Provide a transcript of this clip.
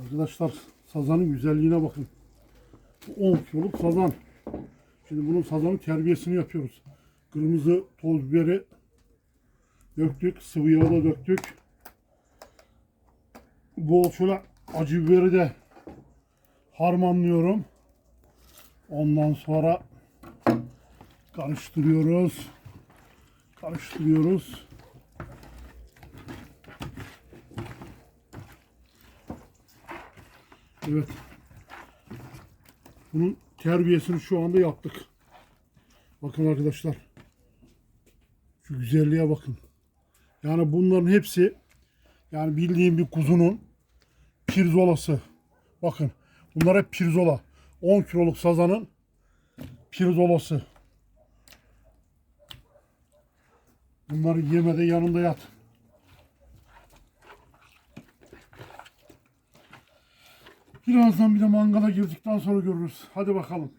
Arkadaşlar sazanın güzelliğine bakın. Bu 10 kiloluk sazan. Şimdi bunun sazanın terbiyesini yapıyoruz. Kırmızı toz biberi döktük. Sıvı yağı da döktük. Bol şöyle acı biberi de harmanlıyorum. Ondan sonra karıştırıyoruz. Karıştırıyoruz. Evet. Bunun terbiyesini şu anda yaptık. Bakın arkadaşlar. Şu güzelliğe bakın. Yani bunların hepsi yani bildiğim bir kuzunun pirzolası. Bakın. Bunlar hep pirzola. 10 kiloluk sazanın pirzolası. Bunları yemede yanında yat. Birazdan bir de mangala girdikten sonra görürüz. Hadi bakalım.